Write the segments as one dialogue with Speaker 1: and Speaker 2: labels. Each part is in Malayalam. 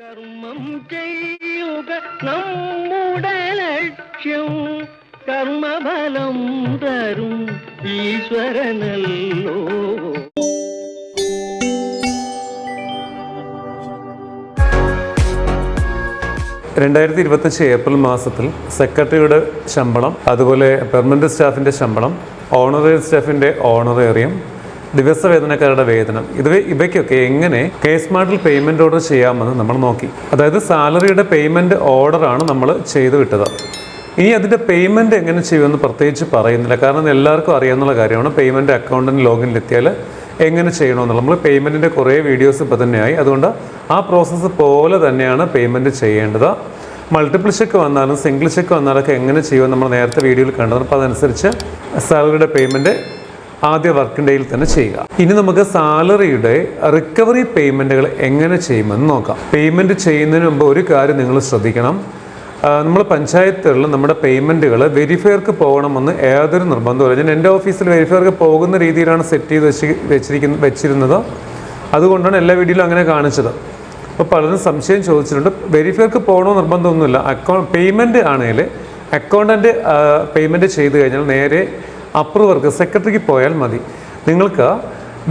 Speaker 1: കർമ്മം ചെയ്യുക നമ്മുടെ ലക്ഷ്യം. കർമ്മഫലം തരും ഈശ്വരനല്ലോ.
Speaker 2: രണ്ടായിരത്തി ഇരുപത്തഞ്ച് ഏപ്രിൽ മാസത്തിൽ സെക്രട്ടറിയുടെ ശമ്പളം അതുപോലെ പെർമനന്റ് സ്റ്റാഫിന്റെ ശമ്പളം ഓണറേറിയ സ്റ്റാഫിന്റെ ഓണറേറിയം ദിവസവേതനക്കാരുടെ വേതനം. ഇത് ഇവയ്ക്കൊക്കെ എങ്ങനെ കെ സ്മാർട്ടിൽ പേയ്മെന്റ് ഓർഡർ ചെയ്യാമെന്ന് നമ്മൾ നോക്കി. അതായത് സാലറിയുടെ പേയ്മെന്റ് ഓർഡറാണ് നമ്മൾ ചെയ്തു വിട്ടത്. ഇനി അതിന്റെ പേയ്മെന്റ് എങ്ങനെ ചെയ്യുമെന്ന് പ്രത്യേകിച്ച് പറയുന്നില്ല. കാരണം എല്ലാവർക്കും അറിയാവുന്ന കാര്യമാണ്. പേയ്മെന്റ് അക്കൗണ്ടിന് ലോഗിനിലെത്തിയാൽ എങ്ങനെ ചെയ്യണമെന്നുള്ള നമ്മൾ പേയ്മെന്റിന്റെ കുറേ വീഡിയോസ് ഇപ്പോൾ തന്നെയായി. അതുകൊണ്ട് ആ പ്രോസസ്സ് പോലെ തന്നെയാണ് പേയ്മെന്റ് ചെയ്യേണ്ടത്. മൾട്ടിപ്പിൾ ചെക്ക് വന്നാലും സിംഗിൾ ചെക്ക് വന്നാലൊക്കെ എങ്ങനെ ചെയ്യുമെന്ന് നമ്മൾ നേരത്തെ വീഡിയോയിൽ കണ്ടത് അപ്പോൾ അതനുസരിച്ച് സാലറിയുടെ പേയ്മെന്റ് ആദ്യ വർക്കിംഗ് ഡേയിൽ തന്നെ ചെയ്യുക. ഇനി നമുക്ക് സാലറിയുടെ റിക്കവറി പേയ്മെന്റുകൾ എങ്ങനെ ചെയ്യുമെന്ന് നോക്കാം. പേയ്മെന്റ് ചെയ്യുന്നതിന് മുമ്പ് ഒരു കാര്യം നിങ്ങൾ ശ്രദ്ധിക്കണം. നമ്മൾ പഞ്ചായത്തുകളിൽ നമ്മുടെ പേയ്മെന്റുകൾ വെരിഫയർക്ക് പോകണമെന്ന് യാതൊരു നിർബന്ധമില്ല ഞാൻ എന്റെ ഓഫീസിൽ വെരിഫയർക്ക് പോകുന്ന രീതിയിലാണ് സെറ്റ് ചെയ്ത് വെച്ച് വെച്ചിരിക്കുന്ന വെച്ചിരുന്നത്. അതുകൊണ്ടാണ് എല്ലാ വീഡിയോയിലും അങ്ങനെ കാണിച്ചത്. അപ്പോൾ പലരും സംശയം ചോദിച്ചിട്ടുണ്ട്. വെരിഫയർക്ക് പോകണോ നിർബന്ധമൊന്നുമില്ല. അക്കൗണ്ട് പേയ്മെന്റ് ആണെങ്കിൽ അക്കൗണ്ടന്റ് പേയ്മെന്റ് ചെയ്ത് കഴിഞ്ഞാൽ നേരെ അപ്രൂവർക്ക് സെക്രട്ടറിക്ക് പോയാൽ മതി. നിങ്ങൾക്ക്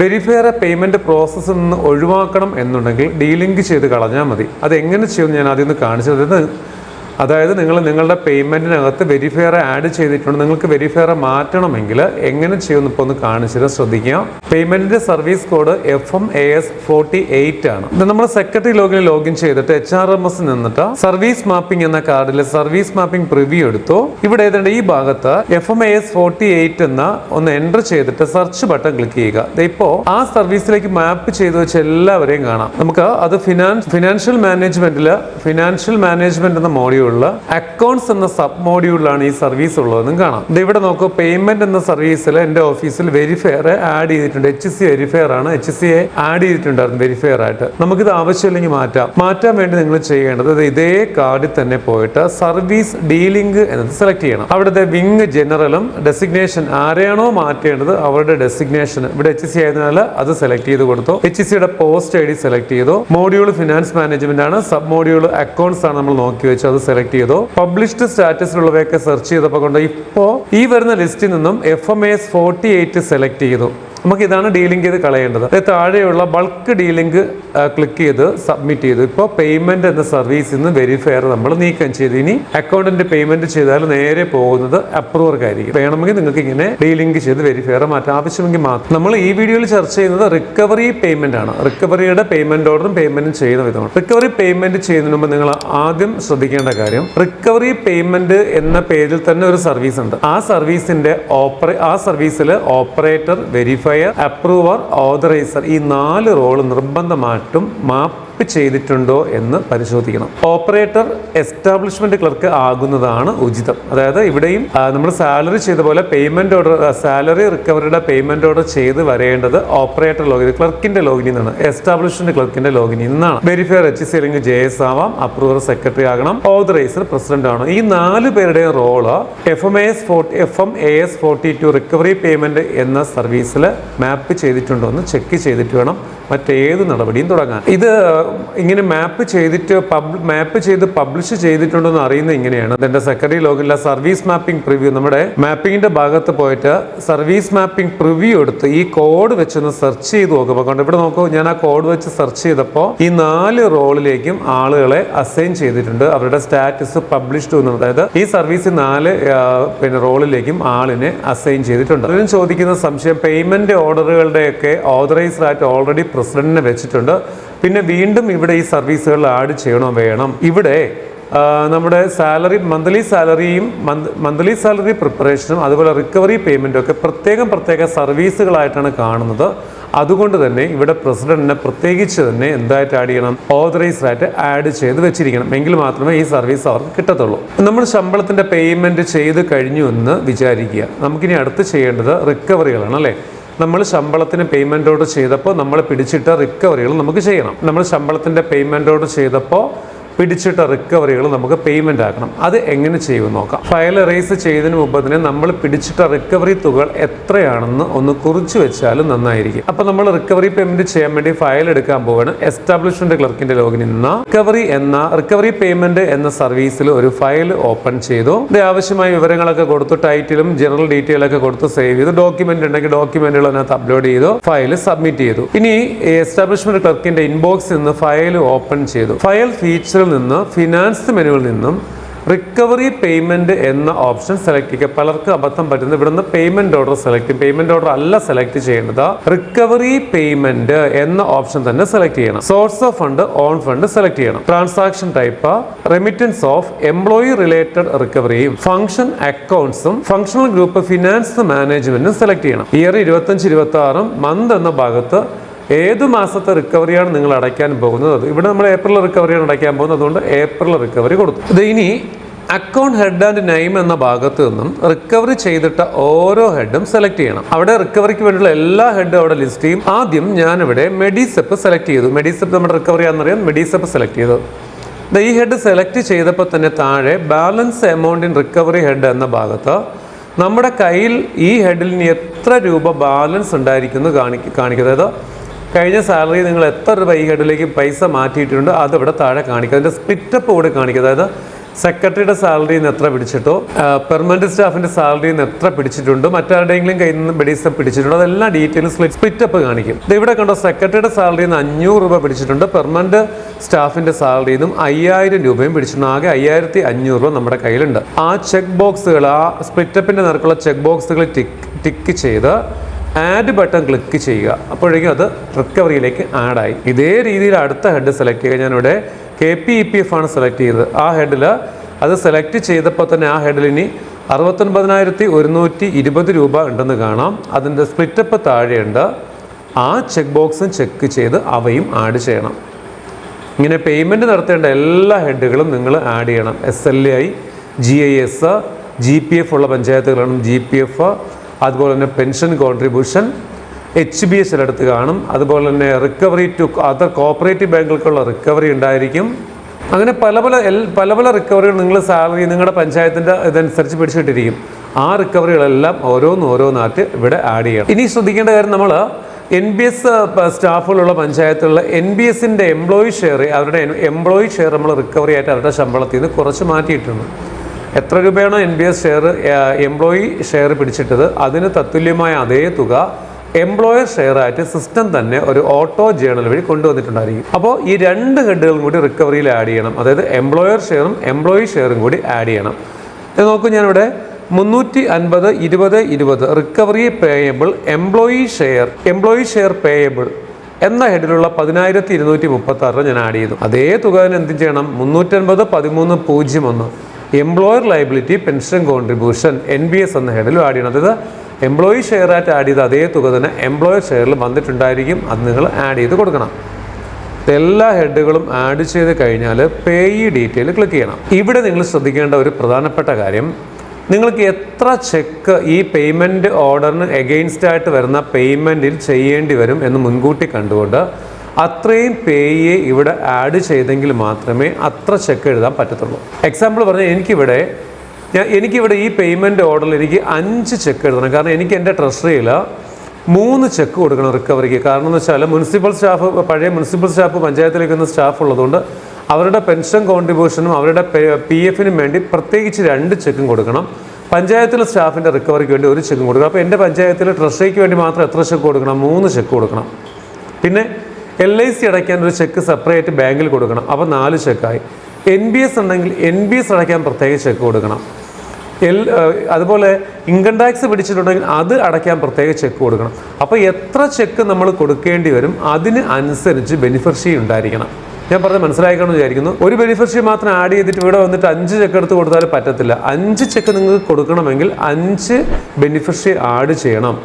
Speaker 2: വെരിഫയർ പേയ്മെന്റ് പ്രോസസ്സിൽ നിന്ന് ഒഴിവാക്കണം എന്നുണ്ടെങ്കിൽ ഡീലിങ്ക് ചെയ്ത് കളഞ്ഞാൽ മതി. അത് എങ്ങനെ ചെയ്യുമെന്ന് ഞാൻ ആദ്യം ഒന്ന് കാണിച്ചത് ഇത് അതായത് നിങ്ങൾ നിങ്ങളുടെ പേയ്മെന്റിനകത്ത് വെരിഫയർ ആഡ് ചെയ്തിട്ടുണ്ട്. നിങ്ങൾക്ക് വെരിഫയർ മാറ്റണമെങ്കിൽ എങ്ങനെ ചെയ്യുമെന്ന് ഇപ്പോൾ ഒന്ന് കാണിച്ചിട്ട് ശ്രദ്ധിക്കുക. പേയ്മെന്റിന്റെ service code F M A S forty eight ആണ്. ഇത് നമ്മൾ സെക്രട്ടറി ലോഗിൻ ലോഗിൻ ചെയ്തിട്ട് എച്ച് ആർ എം എസ് നിന്നിട്ട് സർവീസ് മാപ്പിംഗ് എന്ന കാർഡിൽ സർവീസ് മാപ്പിംഗ് പ്രിവ്യൂ എടുത്തു. ഇവിടെ ഏതാണ്ട് ഈ ഭാഗത്ത് F M A S forty eight എന്ന ഒന്ന് എന്റർ ചെയ്തിട്ട് സെർച്ച് ബട്ടൺ ക്ലിക്ക് ചെയ്യുക. ഇപ്പോൾ ആ സർവീസിലേക്ക് മാപ്പ് ചെയ്തു വെച്ച എല്ലാവരെയും കാണാം. നമുക്ക് അത് ഫിനാൻസ് ഫിനാൻഷ്യൽ മാനേജ്മെന്റിൽ ഫിനാൻഷ്യൽ മാനേജ്മെന്റ് എന്ന മോഡ്യൂളിൽ അക്കൗണ്ട്സ് എന്ന സബ് മോഡ്യൂളിലാണ് ഈ സർവീസ് ഉള്ളതെന്നും കാണാം. ഇവിടെ നോക്കൂ പേയ്മെന്റ് എന്ന സർവീസിൽ എന്റെ ഓഫീസിൽ വെരിഫയർ ആഡ് ചെയ്തിട്ടുണ്ട്. എച്ച് സി വെരിഫയർ ആണ്. എച്ച് സി എ ആഡ് ചെയ്തിട്ടുണ്ടായിരുന്നു വെരിഫയർ ആയിട്ട്. നമുക്ക് ഇത് ആവശ്യമില്ലെങ്കിൽ മാറ്റാം. മാറ്റാൻ വേണ്ടി നിങ്ങൾ ചെയ്യേണ്ടത് ഇതേ കാർഡിൽ തന്നെ പോയിട്ട് സർവീസ് ഡീലിംഗ് എന്നത് സെലക്ട് ചെയ്യണം. അവിടുത്തെ വിങ് ജനറലും ഡെസിഗ്നേഷൻ ആരെയാണോ മാറ്റേണ്ടത് അവരുടെ ഡെസിഗ്നേഷൻ ഇവിടെ എച്ച് സി ആയതിനാൽ അത് സെലക്ട് ചെയ്ത് കൊടുത്തു. എച്ച് സിയുടെ പോസ്റ്റ് ഐ ഡി സെലക്ട് ചെയ്തു. മോഡ്യൂൾ ഫിനാൻസ് മാനേജ്മെന്റ് ആണ്. സബ് മോഡ്യൂൾ അക്കൗണ്ട്സ് ആണ് നമ്മൾ നോക്കി വെച്ചത് അത് സെലക്ട് ചെയ്തു? പബ്ലിഷ്ഡ് സ്റ്റാറ്റസിലുള്ളവയൊക്കെ സെർച്ച് ചെയ്തപ്പോൾ കൊണ്ട് ഇപ്പോൾ ഈ വരുന്ന ലിസ്റ്റിൽ നിന്നും F M S forty eight select ചെയ്തു. നമുക്ക് ഇതാണ് ഡീലിംഗ് ചെയ്ത് കളയേണ്ടത്. താഴെയുള്ള ബൾക്ക് ഡീലിംഗ് ക്ലിക്ക് ചെയ്ത് സബ്മിറ്റ് ചെയ്തു. ഇപ്പോൾ പേയ്മെന്റ് എന്ന സർവീസിൽ നിന്ന് വെരിഫയർ നമ്മൾ നീക്കം ചെയ്തു. ഇനി അക്കൗണ്ടിന്റെ പേയ്മെന്റ് ചെയ്താൽ നേരെ പോകുന്നത് അപ്രൂവർക്കായിരിക്കും വേണമെങ്കിൽ നിങ്ങൾക്ക് ഇങ്ങനെ ഡീലിംഗ് ചെയ്ത് വെരിഫയർ മാറ്റാം. ആവശ്യമെങ്കിൽ മാത്രം. നമ്മൾ ഈ വീഡിയോയിൽ ചർച്ച ചെയ്യുന്നത് റിക്കവറി പേയ്മെന്റ് ആണ്. റിക്കവറിയുടെ പേയ്മെന്റ് ഓർഡറും പേയ്മെന്റും ചെയ്യുന്ന വിധമാണ്. റിക്കവറി പേയ്മെന്റ് ചെയ്യുന്നതിന് മുമ്പ് നിങ്ങൾ ആദ്യം ശ്രദ്ധിക്കേണ്ട കാര്യം റിക്കവറി പേയ്മെന്റ് എന്ന പേരിൽ തന്നെ ഒരു സർവീസ് ഉണ്ട്. ആ സർവീസിന്റെ ഓപ്പറേ ആ സർവീസിൽ ഓപ്പറേറ്റർ വെരിഫയർ അപ്രൂവർ ഓതറൈസർ ഈ നാല് റോൾ നിർബന്ധമായിട്ടും മാപ്പ് ചെയ്തിട്ടുണ്ടോ എന്ന് പരിശോധിക്കണം. ഓപ്പറേറ്റർ എസ്റ്റാബ്ലിഷ്മെന്റ് ക്ലർക്ക് ആകുന്നതാണ് ഉചിതം. അതായത് ഇവിടെയും നമ്മൾ സാലറി ചെയ്ത പോലെ പേയ്മെന്റ് ഓർഡർ സാലറി റിക്കവറിയുടെ പേയ്മെന്റ് ഓർഡർ ചെയ്ത് വരേണ്ടത് ഓപ്പറേറ്റർ ലോഗിൻ ക്ലർക്കിന്റെ ലോഗിൻ നിന്നാണ്. എസ്റ്റാബ്ലിഷ്മെന്റ് ക്ലർക്കിന്റെ ലോഗിൻ നിന്നാണ്. വെരിഫയർ എച്ച് സി അല്ലെങ്കിൽ ജെ എസ് ആവാം. അപ്രൂവർ സെക്രട്ടറി ആകണം. ഓതറൈസർ പ്രസിഡന്റ് ആണ്. ഈ നാല് പേരുടെയും role F M S forty F M A S forty two recovery payment എന്ന സർവീസിൽ മാപ്പ് ചെയ്തിട്ടുണ്ടോ എന്ന് ചെക്ക് ചെയ്തിട്ട് വേണം മറ്റേത് നടപടിയും തുടങ്ങാൻ. ഇത് ഇങ്ങനെ മാപ്പ് ചെയ്തിട്ട് പബ് മാപ്പ് ചെയ്ത് പബ്ലിഷ് ചെയ്തിട്ടുണ്ടോ എന്ന് അറിയുന്നത് ഇങ്ങനെയാണ്. അതിന്റെ സെക്രട്ടറി ലോഗിലെ സർവീസ് മാപ്പിംഗ് പ്രിവ്യൂ നമ്മുടെ മാപ്പിംഗിന്റെ ഭാഗത്ത് പോയിട്ട് സർവീസ് മാപ്പിംഗ് പ്രിവ്യൂ എടുത്ത് ഈ കോഡ് വെച്ചൊന്ന് സെർച്ച് ചെയ്ത് നോക്കുമ്പോൾ ഇവിടെ നോക്കൂ ഞാൻ ആ കോഡ് വെച്ച് സെർച്ച് ചെയ്തപ്പോൾ ഈ നാല് റോളിലേക്കും ആളുകളെ അസൈൻ ചെയ്തിട്ടുണ്ട്. അവരുടെ സ്റ്റാറ്റസ് പബ്ലിഷ്ഡ് എന്നുള്ളത് അതായത് ഈ സർവീസ് നാല് പിന്നെ റോളിലേക്കും ആളിനെ അസൈൻ ചെയ്തിട്ടുണ്ട്. അതിനും ചോദിക്കുന്ന സംശയം പേയ്മെന്റ് ഓർഡറുകളുടെയൊക്കെ ഓതറൈസ്ഡ് ആയിട്ട് ഓൾറെഡി പ്രസിഡന്റിനെ വെച്ചിട്ടുണ്ട്. പിന്നെ വീണ്ടും ഇവിടെ ഈ സർവീസുകൾ ആഡ് ചെയ്യണോ വേണം? ഇവിടെ നമ്മുടെ സാലറി മന്ത്ലി സാലറിയും മന്ത്ലി സാലറി പ്രിപ്പറേഷനും അതുപോലെ റിക്കവറി പേയ്മെന്റും ഒക്കെ പ്രത്യേകം പ്രത്യേക സർവീസുകളായിട്ടാണ് കാണുന്നത്. അതുകൊണ്ട് തന്നെ ഇവിടെ പ്രസിഡന്റിനെ പ്രത്യേകിച്ച് തന്നെ എന്തായിട്ട് ആഡ് ചെയ്യണം? ഓതറൈസ്ഡ് ആയിട്ട് ആഡ് ചെയ്ത് വെച്ചിരിക്കണം. എങ്കിൽ മാത്രമേ ഈ സർവീസ് അവർക്ക് കിട്ടത്തുള്ളൂ. നമ്മൾ ശമ്പളത്തിന്റെ പേയ്മെന്റ് ചെയ്ത് കഴിഞ്ഞു എന്ന് വിചാരിക്കുക. നമുക്കിനി അടുത്ത് ചെയ്യേണ്ടത് റിക്കവറികളാണ് അല്ലേ? നമ്മൾ ശമ്പളത്തിന് പേയ്മെന്റ് ഓർഡർ ചെയ്തപ്പോൾ നമ്മൾ പിടിച്ചിട്ട റിക്കവറികൾ നമുക്ക് ചെയ്യണം. നമ്മൾ ശമ്പളത്തിന്റെ പേയ്മെന്റ് ഓർഡർ ചെയ്തപ്പോൾ പിടിച്ചിട്ട റിക്കവറികൾ നമുക്ക് പേയ്മെന്റ് ആക്കണം. അത് എങ്ങനെ ചെയ്യുമെന്ന് നോക്കാം. ഫയൽ റേസ് ചെയ്തതിന് മുമ്പ് തന്നെ നമ്മൾ പിടിച്ചിട്ട റിക്കവറി തുകകൾ എത്രയാണെന്ന് ഒന്ന് കുറിച്ചു വെച്ചാൽ നന്നായിരിക്കും. അപ്പോൾ നമ്മൾ റിക്കവറി പേയ്മെന്റ് ചെയ്യാൻ വേണ്ടി ഫയൽ എടുക്കാൻ പോവാണ്. എസ്റ്റാബ്ലിഷ്മെന്റ് ക്ലർക്കിന്റെ ലോഗിൻ നിന്ന് റിക്കവറി എന്ന റിക്കവറി പേയ്മെന്റ് എന്ന സർവീസിൽ ഒരു ഫയൽ ഓപ്പൺ ചെയ്തു. ഇതിന്റെ ആവശ്യമായ വിവരങ്ങളൊക്കെ കൊടുത്തു ടൈറ്റിലും ജനറൽ ഡീറ്റെയിൽ ഒക്കെ കൊടുത്ത് സേവ് ചെയ്തു. ഡോക്യുമെന്റ് ഉണ്ടെങ്കിൽ ഡോക്യുമെന്റുകൾ അതിനകത്ത് അപ്ലോഡ് ചെയ്തു. ഫയൽ സബ്മിറ്റ് ചെയ്തു. ഇനി എസ്റ്റാബ്ലിഷ്മെന്റ് ക്ലർക്കിന്റെ ഇൻബോക്സിൽ നിന്ന് ഫയൽ ഓപ്പൺ ചെയ്തു. ഫയൽ ഫീച്ചറിൽ നിന്ന് ഫിനാൻസ് മെനുവിൽ നിന്നും റിക്കവറി പേയ്മെന്റ് എന്ന ഓപ്ഷൻ സെലക്ട് ചെയ്യുക. പലർക്കും അബദ്ധം പറ്റുന്നത് ഇവിടുന്ന് പേയ്മെന്റ് ഓർഡർ സെലക്ട് ചെയ്യും. പേയ്മെന്റ് ഓർഡർ അല്ല സെലക്ട് ചെയ്യേണ്ടത്. റിക്കവറി പേയ്മെന്റ് എന്ന ഓപ്ഷൻ തന്നെ സെലക്ട് ചെയ്യണം. Source of fund on fund select ചെയ്യണം. Transaction type remittance of employee related റിക്കവറിയും function അക്കൗണ്ട്സും ഫംഗ്ഷണൽ ഗ്രൂപ്പ് ഫിനാൻസ് മാനേജ്മെന്റും സെലക്ട് ചെയ്യണം. ഇയർ ഇരുപത്തഞ്ച് ഇരുപത്തി ആറും മന്ത് എന്ന ഭാഗത്ത് ഏത് മാസത്തെ റിക്കവറിയാണ് നിങ്ങൾ അടയ്ക്കാൻ പോകുന്നത്? അത് ഇവിടെ നമ്മൾ ഏപ്രിൽ റിക്കവറിയാണ് അടയ്ക്കാൻ പോകുന്നത്. അതുകൊണ്ട് ഏപ്രിൽ റിക്കവറി കൊടുത്തു. ഇത് ഇനി അക്കൗണ്ട് ഹെഡ് ആൻഡ് നെയിം എന്ന ഭാഗത്ത് നിന്നും റിക്കവറി ചെയ്തിട്ട ഓരോ ഹെഡും സെലക്ട് ചെയ്യണം. അവിടെ റിക്കവറിക്ക് വേണ്ടിയുള്ള എല്ലാ ഹെഡും അവിടെ ലിസ്റ്റ് ചെയ്യും. ആദ്യം ഞാനിവിടെ മെഡിസെപ്പ് സെലക്ട് ചെയ്തു. മെഡിസെപ്പ് നമ്മുടെ റിക്കവറി ആണെന്നറിയാം മെഡിസെപ്പ് സെലക്ട് ചെയ്തു. ഈ ഹെഡ് സെലക്ട് ചെയ്തപ്പോൾ തന്നെ താഴെ balance amount in recovery head എന്ന ഭാഗത്ത് നമ്മുടെ കയ്യിൽ ഈ ഹെഡിൽ എത്ര രൂപ ബാലൻസ് ഉണ്ടായിരിക്കുന്നു കാണിക്കുന്നത്? അതായത് കഴിഞ്ഞ സാലറി നിങ്ങൾ എത്ര രൂപ ഈ ഹെഡിലേക്ക് പൈസ മാറ്റിയിട്ടുണ്ട് അത് ഇവിടെ താഴെ കാണിക്കുക അതിന്റെ സ്പ്ലിറ്റപ്പ് കൂടെ കാണിക്കുക അതായത് സെക്രട്ടറിയുടെ സാലറിയിൽ നിന്ന് എത്ര പിടിച്ചിട്ടോ പെർമനന്റ് സ്റ്റാഫിന്റെ സാലറിയിൽ നിന്ന് എത്ര പിടിച്ചിട്ടുണ്ട് മറ്റാരുടെയെങ്കിലും കയ്യിൽ നിന്ന് ബഡീസ് പിടിച്ചിട്ടുണ്ടോ അതെല്ലാം ഡീറ്റെയിൽ സ്പ്ലിറ്റപ്പ് കാണിക്കും. ഇവിടെ കണ്ടോ സെക്രട്ടറിയുടെ സാലറിയിൽ നിന്ന് അഞ്ഞൂറ് രൂപ പിടിച്ചിട്ടുണ്ട് പെർമനന്റ് സ്റ്റാഫിന്റെ സാലറിയിൽ നിന്നും അയ്യായിരം രൂപയും പിടിച്ചിട്ടുണ്ട്. ആകെ അയ്യായിരത്തി അഞ്ഞൂറ് രൂപ നമ്മുടെ കയ്യിലുണ്ട്. ആ ചെക്ക് ബോക്സുകൾ ആ സ്പിറ്റപ്പിന്റെ നിരക്കുള്ള ചെക്ക് ബോക്സുകൾ ടിക്ക് ടിക്ക് ചെയ്ത് ആഡ് ബട്ടൺ ക്ലിക്ക് ചെയ്യുക. അപ്പോഴേക്കും അത് റിക്കവറിയിലേക്ക് ആഡായി ഇതേ രീതിയിൽ അടുത്ത ഹെഡ് സെലക്ട് ചെയ്യുക. ഞാനിവിടെ K P E P F ആണ് സെലക്ട് ചെയ്തത്. ആ ഹെഡിൽ അത് സെലക്ട് ചെയ്തപ്പോൾ തന്നെ ആ ഹെഡിൽ ഇനി അറുപത്തൊൻപതിനായിരത്തി ഒരുന്നൂറ്റി ഇരുപത് രൂപ ഉണ്ടെന്ന് കാണാം. അതിന്റെ സ്പ്ലിറ്റപ്പ് താഴെയുണ്ട്. ആ ചെക്ക് ബോക്സും ചെക്ക് ചെയ്ത് അവയും ആഡ് ചെയ്യണം. ഇങ്ങനെ പേയ്മെന്റ് നടത്തേണ്ട എല്ലാ ഹെഡുകളും നിങ്ങൾ ആഡ് ചെയ്യണം. S L I G I S G P F ഉള്ള പഞ്ചായത്തുകളാണ് ജി പി എഫ് അതുപോലെ തന്നെ pension contribution H B S എടുത്ത് കാണും. അതുപോലെ തന്നെ റിക്കവറി ടു അതർ കോപ്പറേറ്റീവ് ബാങ്കുകൾക്കുള്ള റിക്കവറി ഉണ്ടായിരിക്കും. അങ്ങനെ പല പല എൽ പല പല റിക്കവറികൾ നിങ്ങൾ സാലറി നിങ്ങളുടെ പഞ്ചായത്തിന്റെ ഇതനുസരിച്ച് പിടിച്ചിട്ടിരിക്കും. ആ റിക്കവറികളെല്ലാം ഓരോന്ന് ഓരോന്നായിട്ട് ഇവിടെ ആഡ് ചെയ്യണം. ഇനി ശ്രദ്ധിക്കേണ്ട കാര്യം നമ്മൾ എൻ ബി എസ് സ്റ്റാഫുകളുള്ള പഞ്ചായത്തുള്ള എൻ ബി എസിന്റെ എംപ്ലോയി ഷെയർ അവരുടെ എംപ്ലോയി ഷെയർ നമ്മൾ റിക്കവറി ആയിട്ട് അവരുടെ ശമ്പളത്തിൽ നിന്ന് കുറച്ച് മാറ്റിയിട്ടുണ്ട്. എത്ര രൂപയാണോ N B S share employee share പിടിച്ചിട്ടത്? അതിന് തത്തുല്യമായ അതേ തുക എംപ്ലോയർ ഷെയർ ആയിട്ട് സിസ്റ്റം തന്നെ ഒരു ഓട്ടോ ജേണൽ വഴി കൊണ്ടുവന്നിട്ടുണ്ടായിരിക്കും. അപ്പോൾ ഈ രണ്ട് ഹെഡുകളും കൂടി റിക്കവറിയിൽ ആഡ് ചെയ്യണം. അതായത് എംപ്ലോയർ ഷെയറും എംപ്ലോയി ഷെയറും കൂടി ആഡ് ചെയ്യണം. ഇത് നോക്കൂ ഞാനിവിടെ മുന്നൂറ്റി അൻപത് ഇരുപത് ഇരുപത് recovery payable employee share employee share payable എന്ന ഹെഡിലുള്ള പതിനായിരത്തി ഇരുന്നൂറ്റി മുപ്പത്തി ആറ് ഞാൻ ആഡ് ചെയ്തു. അതേ തുക തന്നെ എന്ത് ചെയ്യണം. മുന്നൂറ്റൻപത് പതിമൂന്ന് പൂജ്യം ഒന്ന്. Employer liability pension contribution N B S എന്ന ഹെഡിലും ആഡ് ചെയ്യണം. അതായത് എംപ്ലോയി ഷെയർ ആയിട്ട് ആഡ് ചെയ്ത അതേ തുക തന്നെ എംപ്ലോയർ ഷെയറിൽ വന്നിട്ടുണ്ടായിരിക്കും. അത് നിങ്ങൾ ആഡ് ചെയ്ത് കൊടുക്കണം. എല്ലാ ഹെഡുകളും ആഡ് ചെയ്ത് കഴിഞ്ഞാൽ പേയി ഡീറ്റെയിൽ ക്ലിക്ക് ചെയ്യണം. ഇവിടെ നിങ്ങൾ ശ്രദ്ധിക്കേണ്ട ഒരു പ്രധാനപ്പെട്ട കാര്യം നിങ്ങൾക്ക് എത്ര ചെക്ക് ഈ പേയ്മെന്റ് ഓർഡറിന് എഗെയിൻസ്റ്റ് ആയിട്ട് വരുന്ന പേയ്മെന്റിൽ ചെയ്യേണ്ടി വരും എന്ന് മുൻകൂട്ടി കണ്ടുകൊണ്ട് അത്രയും പേയെ ഇവിടെ ആഡ് ചെയ്തെങ്കിൽ മാത്രമേ അത്ര ചെക്ക് എഴുതാൻ പറ്റത്തുള്ളൂ. എക്സാമ്പിൾ പറഞ്ഞാൽ എനിക്കിവിടെ ഞാൻ എനിക്കിവിടെ ഈ പേയ്മെന്റ് ഓർഡറിൽ എനിക്ക് അഞ്ച് ചെക്ക് എഴുതണം. കാരണം എനിക്ക് എന്റെ ട്രഷറിയിൽ മൂന്ന് ചെക്ക് കൊടുക്കണം റിക്കവറിക്ക് കാരണം എന്ന് വെച്ചാൽ മുനിസിപ്പൽ സ്റ്റാഫ് പഴയ മുനിസിപ്പൽ സ്റ്റാഫ് പഞ്ചായത്തിലേക്ക് വന്ന സ്റ്റാഫ് ഉള്ളതുകൊണ്ട് അവരുടെ പെൻഷൻ കോൺട്രിബ്യൂഷനും അവരുടെ പി എഫിനും വേണ്ടി പ്രത്യേകിച്ച് രണ്ട് ചെക്കും കൊടുക്കണം. പഞ്ചായത്തിലെ സ്റ്റാഫിന്റെ റിക്കവറിക്ക് വേണ്ടി ഒരു ചെക്കും കൊടുക്കണം. അപ്പോൾ എന്റെ പഞ്ചായത്തിൽ ട്രഷറിക്ക് വേണ്ടി മാത്രം എത്ര ചെക്ക് കൊടുക്കണം? മൂന്ന് ചെക്ക് കൊടുക്കണം. പിന്നെ എൽ ഐ സി അടയ്ക്കാൻ ഒരു ചെക്ക് സെപ്പറേറ്റ് ബാങ്കിൽ കൊടുക്കണം. അപ്പോൾ നാല് ചെക്കായി എൻ ബി എസ് ഉണ്ടെങ്കിൽ എൻ ബി എസ് അടയ്ക്കാൻ പ്രത്യേക ചെക്ക് കൊടുക്കണം. എൽ അതുപോലെ ഇൻകം ടാക്സ് പിടിച്ചിട്ടുണ്ടെങ്കിൽ അത് അടയ്ക്കാൻ പ്രത്യേക ചെക്ക് കൊടുക്കണം. അപ്പോൾ എത്ര ചെക്ക് നമ്മൾ കൊടുക്കേണ്ടി വരും അതിന് അനുസരിച്ച് ബെനിഫിഷ്യറി ഉണ്ടായിരിക്കണം. ഞാൻ പറഞ്ഞത് മനസ്സിലാക്കണമെന്ന് വിചാരിക്കുന്നു. ഒരു ബെനിഫിഷ്യറി മാത്രം ആഡ് ചെയ്തിട്ട് ഇവിടെ വന്നിട്ട് അഞ്ച് ചെക്ക് എടുത്ത് കൊടുത്താൽ പറ്റത്തില്ല. അഞ്ച് ചെക്ക് നിങ്ങൾക്ക് കൊടുക്കണമെങ്കിൽ അഞ്ച് ബെനിഫിഷ്യറി ആഡ് ചെയ്യണം.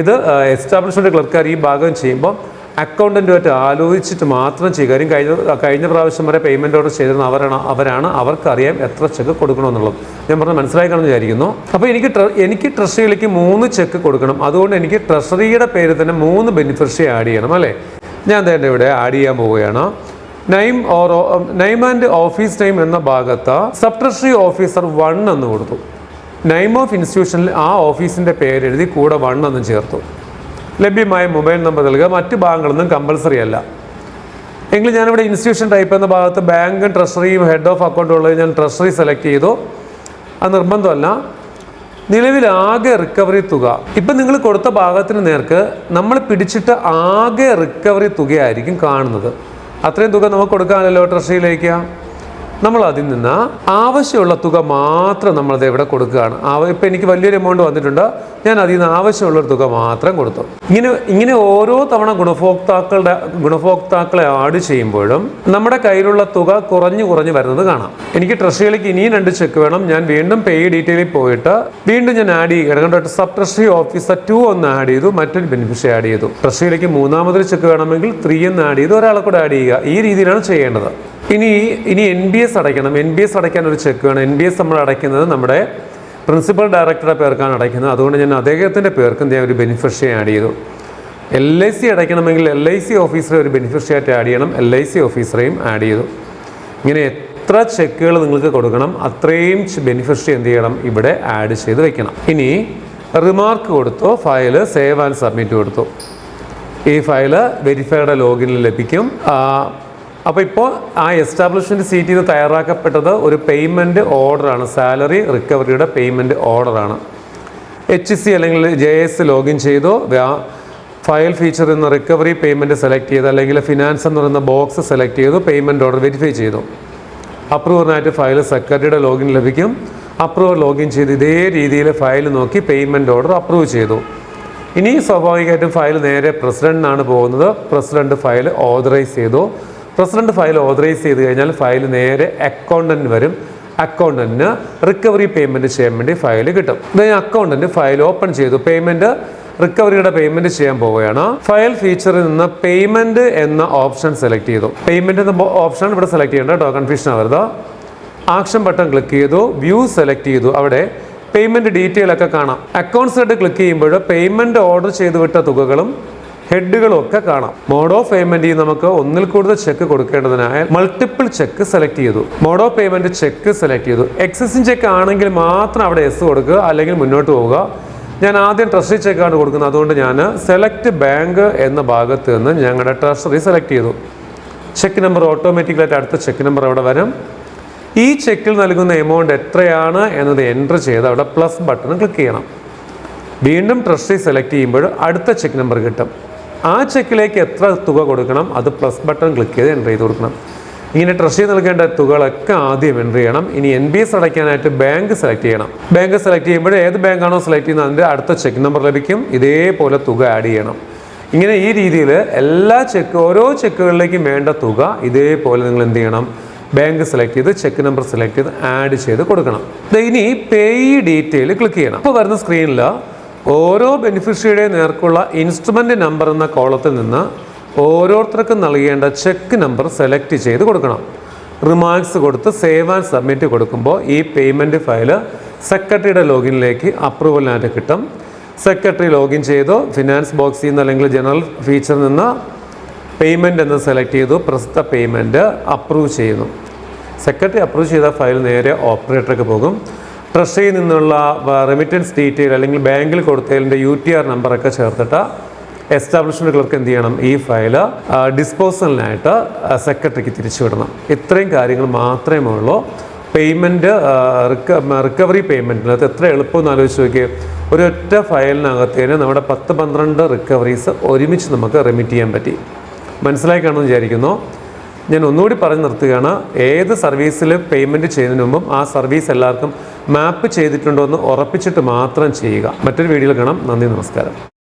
Speaker 2: ഇത് എസ്റ്റാബ്ലിഷ്മെന്റ് ക്ലർക്കാർ ഈ ഭാഗം ചെയ്യുമ്പോൾ അക്കൗണ്ടന്റുമായിട്ട് ആലോചിച്ചിട്ട് മാത്രം ചെയ്യുക. കാര്യം കഴിഞ്ഞ കഴിഞ്ഞ പ്രാവശ്യം വരെ പേയ്മെന്റ് ഓർഡർ ചെയ്തിരുന്ന അവരാണ് അവരാണ് അവർക്കറിയാം എത്ര ചെക്ക് കൊടുക്കണമെന്നുള്ളത്. ഞാൻ പറഞ്ഞത് മനസ്സിലാക്കണമെന്ന് വിചാരിക്കുന്നു. അപ്പോൾ എനിക്ക് എനിക്ക് ട്രഷറിയിലേക്ക് മൂന്ന് ചെക്ക് കൊടുക്കണം. അതുകൊണ്ട് എനിക്ക് ട്രഷറിയുടെ പേര് തന്നെ മൂന്ന് ബെനിഫിഷ്യറി ആഡ് ചെയ്യണം അല്ലേ? ഞാൻ തന്നെ ഇവിടെ ആഡ് ചെയ്യാൻ പോവുകയാണ്. Name or name and office name എന്ന ഭാഗത്ത് സബ് ട്രഷറി ഓഫീസർ വൺ എന്ന് കൊടുത്തു. നൈം ഓഫ് ഇൻസ്റ്റിറ്റ്യൂഷനിൽ ആ ഓഫീസിന്റെ പേരെഴുതി കൂടെ വൺ എന്ന് ചേർത്തു. ലഭ്യമായ മൊബൈൽ നമ്പർ നൽകുക. മറ്റ് ഭാഗങ്ങളൊന്നും കമ്പൽസറി അല്ല. എങ്കിൽ ഞാനിവിടെ ഇൻസ്റ്റിറ്റ്യൂഷൻ ടൈപ്പ് എന്ന ഭാഗത്ത് ബാങ്കും ട്രഷറിയും ഹെഡ് ഓഫ് അക്കൗണ്ടും ഉള്ളത് ഞാൻ ട്രഷറി സെലക്ട് ചെയ്തു. അത് നിർബന്ധമല്ല. നിലവിൽ ആകെ റിക്കവറി തുക. ഇപ്പം നിങ്ങൾ കൊടുത്ത ഭാഗത്തിന് നേർക്ക് നമ്മൾ പിടിച്ചിട്ട് ആകെ റിക്കവറി തുകയായിരിക്കും കാണുന്നത്. അത്രയും തുക നമുക്ക് കൊടുക്കാനല്ലോ ട്രഷറിയിലേക്ക് നമ്മൾ അതിൽ നിന്ന് ആവശ്യമുള്ള തുക മാത്രം നമ്മളത് എവിടെ കൊടുക്കുകയാണ്? ഇപ്പം എനിക്ക് വലിയൊരു എമൗണ്ട് വന്നിട്ടുണ്ട്. ഞാൻ അതിൽ നിന്ന് ആവശ്യമുള്ള തുക മാത്രം കൊടുത്തു. ഇങ്ങനെ ഇങ്ങനെ ഓരോ തവണ ഗുണഭോക്താക്കളുടെ ഗുണഭോക്താക്കളെ ആഡ് ചെയ്യുമ്പോഴും നമ്മുടെ കയ്യിലുള്ള തുക കുറഞ്ഞു കുറഞ്ഞു വരുന്നത് കാണാം. എനിക്ക് ട്രഷറിയിലേക്ക് ഇനിയും രണ്ട് ചെക്ക് വേണം. ഞാൻ വീണ്ടും പേ ഡീറ്റെയിലിൽ പോയിട്ട് വീണ്ടും ഞാൻ ആഡ് ചെയ്യുക കണ്ടോ സബ് ട്രഷറി ഓഫീസർ ടു ഒന്ന് ആഡ് ചെയ്തു മറ്റൊരു ബെനിഫിഷ്യറി ആഡ് ചെയ്തു. ട്രഷറിയിലേക്ക് മൂന്നാമതൊരു ചെക്ക് വേണമെങ്കിൽ ത്രീ എന്ന് ആഡ് ചെയ്ത് ഒരാളെ കൂടെ ആഡ് ചെയ്യുക. ഈ രീതിയിലാണ് ചെയ്യേണ്ടത്. ഇനി ഇനി എൻ ബി എസ് അടയ്ക്കണം. എൻ ബി എസ് അടയ്ക്കാൻ ഒരു ചെക്ക് വേണം. എൻ ബി എസ് നമ്മൾ അടയ്ക്കുന്നത് നമ്മുടെ പ്രിൻസിപ്പൽ ഡയറക്ടറുടെ പേർക്കാണ് അടയ്ക്കുന്നത്. അതുകൊണ്ട് ഞാൻ അദ്ദേഹത്തിന്റെ പേർക്കും ഞാൻ ഒരു ബെനിഫിഷ്യറി ആഡ് ചെയ്തു. എൽ ഐ സി അടയ്ക്കണമെങ്കിൽ എൽ ഐ സി ഓഫീസറെ ഒരു ബെനിഫിഷ്യറി ആയിട്ട് ആഡ് ചെയ്യണം. എൽ ഐ സി ഓഫീസറെയും ആഡ് ചെയ്തു. ഇങ്ങനെ എത്ര ചെക്കുകൾ നിങ്ങൾക്ക് കൊടുക്കണം അത്രയും ബെനിഫിഷ്യറി എന്ത് ചെയ്യണം ഇവിടെ ആഡ് ചെയ്ത് വെക്കണം. ഇനി റിമാർക്ക് കൊടുത്തു ഫയൽ സേവ് ആൻഡ് സബ്മിറ്റ് കൊടുത്തു. ഈ ഫയൽ വെരിഫൈഡ് ലോഗിനിൽ ലഭിക്കും. അപ്പോൾ ഇപ്പോൾ ആ എസ്റ്റാബ്ലിഷ്മെന്റ് സീറ്റ് ചെയ്ത് തയ്യാറാക്കപ്പെട്ടത് ഒരു പേയ്മെന്റ് ഓർഡറാണ് സാലറി റിക്കവറിയുടെ പേയ്മെന്റ് ഓർഡറാണ് എച്ച് സി അല്ലെങ്കിൽ ജെ എസ് ലോഗിൻ ചെയ്തോ ഫയൽ ഫീച്ചർ എന്ന റിക്കവറി പേയ്മെന്റ് സെലക്ട് ചെയ്ത് അല്ലെങ്കിൽ ഫിനാൻസ് എന്ന് പറയുന്ന ബോക്സ് സെലക്ട് ചെയ്തു പേയ്മെന്റ് ഓർഡർ വെരിഫൈ ചെയ്തു. അപ്രൂവറിനായിട്ട് ഫയൽ സെക്രട്ടറിയുടെ ലോഗിൻ ലഭിക്കും. അപ്രൂവർ ലോഗിൻ ചെയ്ത് ഇതേ രീതിയിൽ ഫയൽ നോക്കി പേയ്മെന്റ് ഓർഡർ അപ്രൂവ് ചെയ്തു. ഇനി സ്വാഭാവികമായിട്ടും ഫയൽ നേരെ പ്രസിഡന്റിനാണ് പോകുന്നത്. പ്രസിഡന്റ് ഫയൽ ഓതറൈസ് ചെയ്തു. പ്രസിഡന്റ് ഫയൽ ഓതറൈസ് ചെയ്ത് കഴിഞ്ഞാൽ ഫയൽ നേരെ അക്കൗണ്ടന്റ് വരും. അക്കൗണ്ടന്റിന് റിക്കവറി പേയ്മെന്റ് ചെയ്യാൻ വേണ്ടി ഫയൽ കിട്ടും. അക്കൗണ്ടന്റ് ഫയൽ ഓപ്പൺ ചെയ്തു. പേയ്മെന്റ് റിക്കവറിയുടെ പേയ്മെന്റ് ചെയ്യാൻ പോവുകയാണ്. ഫയൽ ഫീച്ചറിൽ നിന്ന് പേയ്മെന്റ് എന്ന ഓപ്ഷൻ സെലക്ട് ചെയ്തു. പേയ്മെന്റ് എന്ന ഓപ്ഷൻ ഇവിടെ സെലക്ട് ചെയ്യേണ്ട കേട്ടോ കൺഫ്യൂഷൻ ആവരുത്. ആക്ഷൻ ബട്ടൺ ക്ലിക്ക് ചെയ്തു. വ്യൂ സെലക്ട് ചെയ്തു. അവിടെ പേയ്മെന്റ് ഡീറ്റെയിൽ ഒക്കെ കാണാം. അക്കൗണ്ട്സ് ആയിട്ട് ക്ലിക്ക് ചെയ്യുമ്പോൾ പേയ്മെന്റ് ഓർഡർ ചെയ്തു വിട്ട തുകകളും ഹെഡുകളും ഒക്കെ കാണാം. മോഡ് ഓഫ് പേയ്മെന്റ് നമുക്ക് ഒന്നിൽ കൂടുതൽ ചെക്ക് കൊടുക്കേണ്ടതിനായ മൾട്ടിപ്പിൾ ചെക്ക് സെലക്ട് ചെയ്തു. Mode of payment cheque select ചെയ്തു. എക്സസിംഗ് ചെക്ക് ആണെങ്കിൽ മാത്രം അവിടെ എസ് കൊടുക്കുക അല്ലെങ്കിൽ മുന്നോട്ട് പോവുക. ഞാൻ ആദ്യം ട്രഷറി ചെക്കാണ് കൊടുക്കുന്നത്. അതുകൊണ്ട് ഞാൻ സെലക്ട് ബാങ്ക് എന്ന ഭാഗത്ത് നിന്ന് ഞങ്ങളുടെ ട്രഷറി സെലക്ട് ചെയ്തു. ചെക്ക് നമ്പർ ഓട്ടോമാറ്റിക്കലായിട്ട് അടുത്ത ചെക്ക് നമ്പർ അവിടെ വരും. ഈ ചെക്കിൽ നൽകുന്ന എമൗണ്ട് എത്രയാണ് എന്നത് എന്റർ ചെയ്ത് അവിടെ പ്ലസ് ബട്ടൺ ക്ലിക്ക് ചെയ്യണം. വീണ്ടും ട്രഷറി സെലക്ട് ചെയ്യുമ്പോൾ അടുത്ത ചെക്ക് നമ്പർ കിട്ടും. ആ ചെക്കിലേക്ക് എത്ര തുക കൊടുക്കണം അത് പ്ലസ് ബട്ടൺ ക്ലിക്ക് ചെയ്ത് എന്റർ ചെയ്ത് കൊടുക്കണം. ഇങ്ങനെ ട്രഷറി നൽകേണ്ട തുകകളൊക്കെ ആദ്യം എന്റർ ചെയ്യണം. ഇനി എൻ ബി എസ് അടയ്ക്കാനായിട്ട് ബാങ്ക് സെലക്ട് ചെയ്യണം. ബാങ്ക് സെലക്ട് ചെയ്യുമ്പോൾ ഏത് ബാങ്കാണോ സെലക്ട് ചെയ്യുന്നത് അതിന്റെ അടുത്ത ചെക്ക് നമ്പർ ലഭിക്കും. ഇതേപോലെ തുക ആഡ് ചെയ്യണം. ഇങ്ങനെ ഈ രീതിയിൽ എല്ലാ ചെക്ക് ഓരോ ചെക്കുകളിലേക്കും വേണ്ട തുക ഇതേപോലെ നിങ്ങൾ എന്ത് ചെയ്യണം? ബാങ്ക് സെലക്ട് ചെയ്ത് ചെക്ക് നമ്പർ സെലക്ട് ചെയ്ത് ആഡ് ചെയ്ത് കൊടുക്കണം. ഇനി പേ ഡീറ്റെയിൽ ക്ലിക്ക് ചെയ്യണം. ഇപ്പോൾ വരുന്ന സ്ക്രീനിൽ ഓരോ ബെനിഫിഷ്യറിയുടെ നേർക്കുള്ള ഇൻസ്ട്രുമെന്റ് നമ്പർ എന്ന കോളത്തിൽ നിന്ന് ഓരോരുത്തർക്കും നൽകേണ്ട ചെക്ക് നമ്പർ സെലക്ട് ചെയ്ത് കൊടുക്കണം. റിമാർക്സ് കൊടുത്ത് സേവ് ആൻഡ് സബ്മിറ്റ് കൊടുക്കുമ്പോൾ ഈ പേയ്മെന്റ് ഫയൽ സെക്രട്ടറിയുടെ ലോഗിനിലേക്ക് അപ്രൂവലിനായിട്ട് കിട്ടും. സെക്രട്ടറി ലോഗിൻ ചെയ്തു ഫിനാൻസ് ബോക്സിൽ നിന്ന് അല്ലെങ്കിൽ ജനറൽ ഫീച്ചറിൽ നിന്ന് പേയ്മെന്റ് എന്ന് സെലക്ട് ചെയ്തു പ്രസ്തുത പേയ്മെന്റ് അപ്രൂവ് ചെയ്യുന്നു. സെക്രട്ടറി അപ്രൂവ് ചെയ്ത ഫയൽ നേരെ ഓപ്പറേറ്റർക്ക് പോകും. ട്രഷറിയിൽ നിന്നുള്ള റെമിറ്റൻസ് ഡീറ്റെയിൽ അല്ലെങ്കിൽ ബാങ്കിൽ കൊടുത്തതിന്റെ യു ടി ആർ നമ്പറൊക്കെ ചേർത്തിട്ട് എസ്റ്റാബ്ലിഷ്മെന്റ് ക്ലർക്ക് എന്ത് ചെയ്യണം? ഈ ഫയൽ ഡിസ്പോസലിനായിട്ട് സെക്രട്ടറിക്ക് തിരിച്ചു വിടണം ഇത്രയും കാര്യങ്ങൾ മാത്രമേ ഉള്ളൂ. പേയ്മെന്റ് റിക്കവറി പേയ്മെന്റിന് അത് എത്ര എളുപ്പമെന്ന് ആലോചിച്ച് നോക്കിയേ. ഒരൊറ്റ ഫയലിനകത്തേന് നമ്മുടെ പത്ത് പന്ത്രണ്ട് റിക്കവറീസ് ഒരുമിച്ച് നമുക്ക് റെമിറ്റ് ചെയ്യാൻ പറ്റി. മനസ്സിലായി വിചാരിക്കുന്നു. ഞാൻ ഒന്നുകൂടി പറഞ്ഞു നിർത്തുകയാണ്. ഏത് സർവീസിൽ പേയ്മെന്റ് ചെയ്യുന്നതിന് മുമ്പും ആ സർവീസ് എല്ലാവർക്കും മാപ്പ് ചെയ്തിട്ടുണ്ടോ എന്ന് ഉറപ്പിച്ചിട്ട് മാത്രം ചെയ്യുക. മറ്റൊരു വീഡിയോയിൽ കാണാം. നന്ദി നമസ്കാരം.